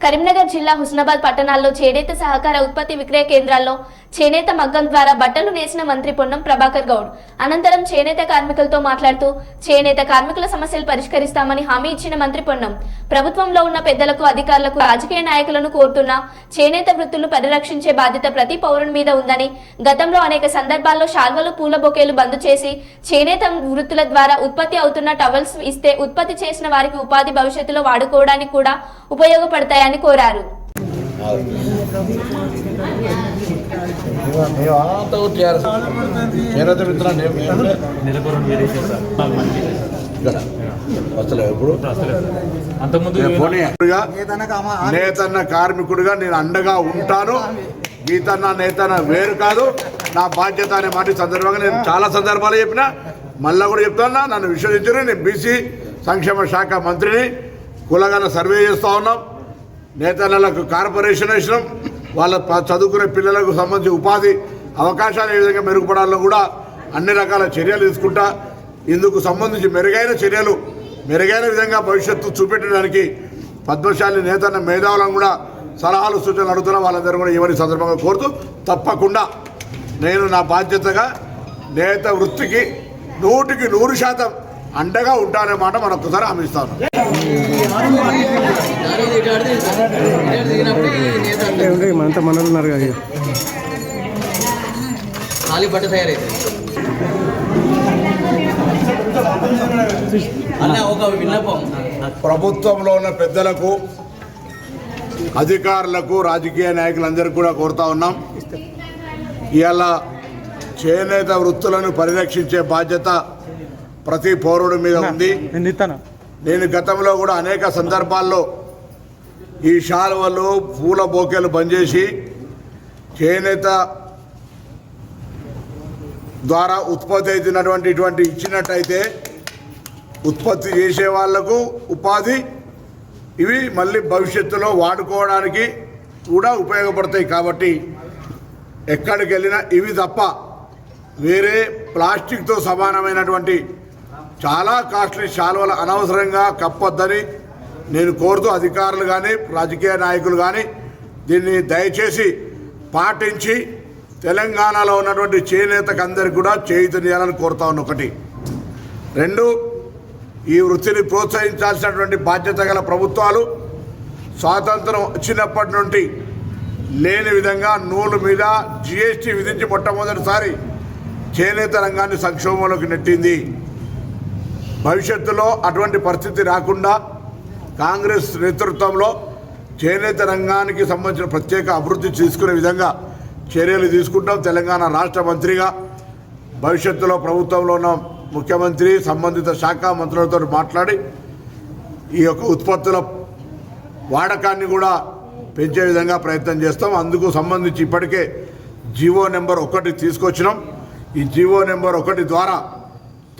కరీంనగర్ జిల్లా హుస్నాబాద్ పట్టణాల్లో చేనేత సహకార ఉత్పత్తి విక్రయ కేంద్రాల్లో చేనేత మగ్గం ద్వారా బట్టలు నేసిన మంత్రి పొన్నం ప్రభాకర్ గౌడ్. అనంతరం చేనేత కార్మికులతో మాట్లాడుతూ చేనేత కార్మికుల సమస్యలు పరిష్కరిస్తామని హామీ ఇచ్చిన మంత్రి పొన్నం. ప్రభుత్వంలో ఉన్న పెద్దలకు అధికారులకు రాజకీయ నాయకులను కోరుతున్న చేనేత వృత్తులను పరిరక్షించే బాధ్యత ప్రతి పౌరుని మీద ఉందని గతంలో అనేక సందర్భాల్లో శాల్వలు పూల బొకేలు బంద్ చేసి చేనేత వృత్తుల ద్వారా ఉత్పత్తి అవుతున్న టవల్స్ ఇస్తే ఉత్పత్తి చేసిన వారికి ఉపాధి భవిష్యత్తులో వాడుకోవడానికి కూడా ఉపయోగపడతాయని కోరారు. నేను నేతన్న కార్మికుడుగా నేను అండగా ఉంటాను. గీతన్న నేతన్న వేరు కాదు. నా బాధ్యత అనే మాట సందర్భంగా నేను చాలా సందర్భాలు చెప్పిన. మళ్ళా కూడా చెప్తున్నా నన్ను విశ్వసించారు. నేను బీసీ సంక్షేమ శాఖ మంత్రిని. కులగాన సర్వే చేస్తూ ఉన్నాం. నేతలకు కార్పొరేషన్ ఇష్టం వాళ్ళ చదువుకునే పిల్లలకు సంబంధించి ఉపాధి అవకాశాలు ఏ విధంగా మెరుగుపడాలో కూడా అన్ని రకాల చర్యలు తీసుకుంటా ఇందుకు సంబంధించి మెరుగైన చర్యలు మెరుగైన విధంగా భవిష్యత్తు చూపెట్టడానికి పద్మశాలి నేతన్న మేధావులను కూడా సలహాలు సూచనలు అడుగుతున్నా వాళ్ళందరూ కూడా ఇవన్నీ సందర్భంగా కోరుతూ తప్పకుండా నేను నా బాధ్యతగా నేత వృత్తికి నూటికి నూరు శాతం అండగా ఉంటానే మాట మరొకసారి హామీ ఇస్తాను. మనతో మనలు ఉన్నారు కదా ఖాళీ బట్ట ఒక విన్నపం ప్రభుత్వంలో ఉన్న పెద్దలకు అధికారులకు రాజకీయ నాయకులందరికీ కూడా కోరుతా ఉన్నాం. ఇవాళ చేనేత వృత్తులను పరిరక్షించే బాధ్యత ప్రతి పౌరుడి మీద ఉంది. నేను గతంలో కూడా అనేక సందర్భాల్లో ఈ శాలువలు పూల బోకేలు బంద్ చేసి చేనేత ద్వారా ఉత్పత్తి అవుతున్నటువంటి ఇటువంటి ఇచ్చినట్టయితే ఉత్పత్తి చేసే వాళ్ళకు ఉపాధి ఇవి మళ్ళీ భవిష్యత్తులో వాడుకోవడానికి కూడా ఉపయోగపడతాయి కాబట్టి ఎక్కడికి వెళ్ళినా ఇవి తప్ప వేరే ప్లాస్టిక్తో సమానమైనటువంటి చాలా కాస్ట్లీ శాలువలు అనవసరంగా కప్పొద్దని నేను కోరుతూ అధికారులు కానీ రాజకీయ నాయకులు కానీ దీన్ని దయచేసి పాటించి తెలంగాణలో ఉన్నటువంటి చేనేతకు అందరికీ కూడా చేయుతనియాలని కోరుతా ఉన్న ఒకటి. రెండు ఈ వృత్తిని ప్రోత్సహించాల్సినటువంటి బాధ్యత గల ప్రభుత్వాలు స్వాతంత్రం వచ్చినప్పటి నుండి లేని విధంగా నూలు మీద జిఎస్టీ విధించి మొట్టమొదటిసారి చేనేత రంగాన్ని సంక్షోభంలోకి నెట్టింది. భవిష్యత్తులో అటువంటి పరిస్థితి రాకుండా కాంగ్రెస్ నేతృత్వంలో చేనేత రంగానికి సంబంధించిన ప్రత్యేక అభివృద్ధి తీసుకునే విధంగా చర్యలు తీసుకుంటాం. తెలంగాణ రాష్ట్ర మంత్రిగా భవిష్యత్తులో ప్రభుత్వంలో ఉన్న ముఖ్యమంత్రి సంబంధిత శాఖ మంత్రులతో మాట్లాడి ఈ యొక్క ఉత్పత్తుల వాడకాన్ని కూడా పెంచే విధంగా ప్రయత్నం చేస్తాం. అందుకు సంబంధించి ఇప్పటికే జీవో నెంబర్ ఒకటి తీసుకొచ్చినాం. ఈ జీవో నెంబర్ ఒకటి ద్వారా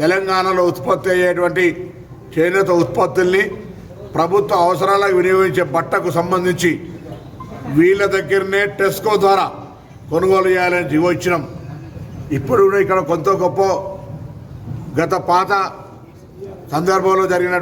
తెలంగాణలో ఉత్పత్తి అయ్యేటువంటి చేనేత ఉత్పత్తుల్ని ప్రభుత్వ అవసరాలకు వినియోగించే బట్టకు సంబంధించి వీళ్ళ దగ్గరనే టెస్కో ద్వారా కొనుగోలు చేయాలని జీవో ఇచ్చినాం. ఇప్పుడు ఇక్కడ కొంత గొప్ప గత పాత సందర్భంలో జరిగిన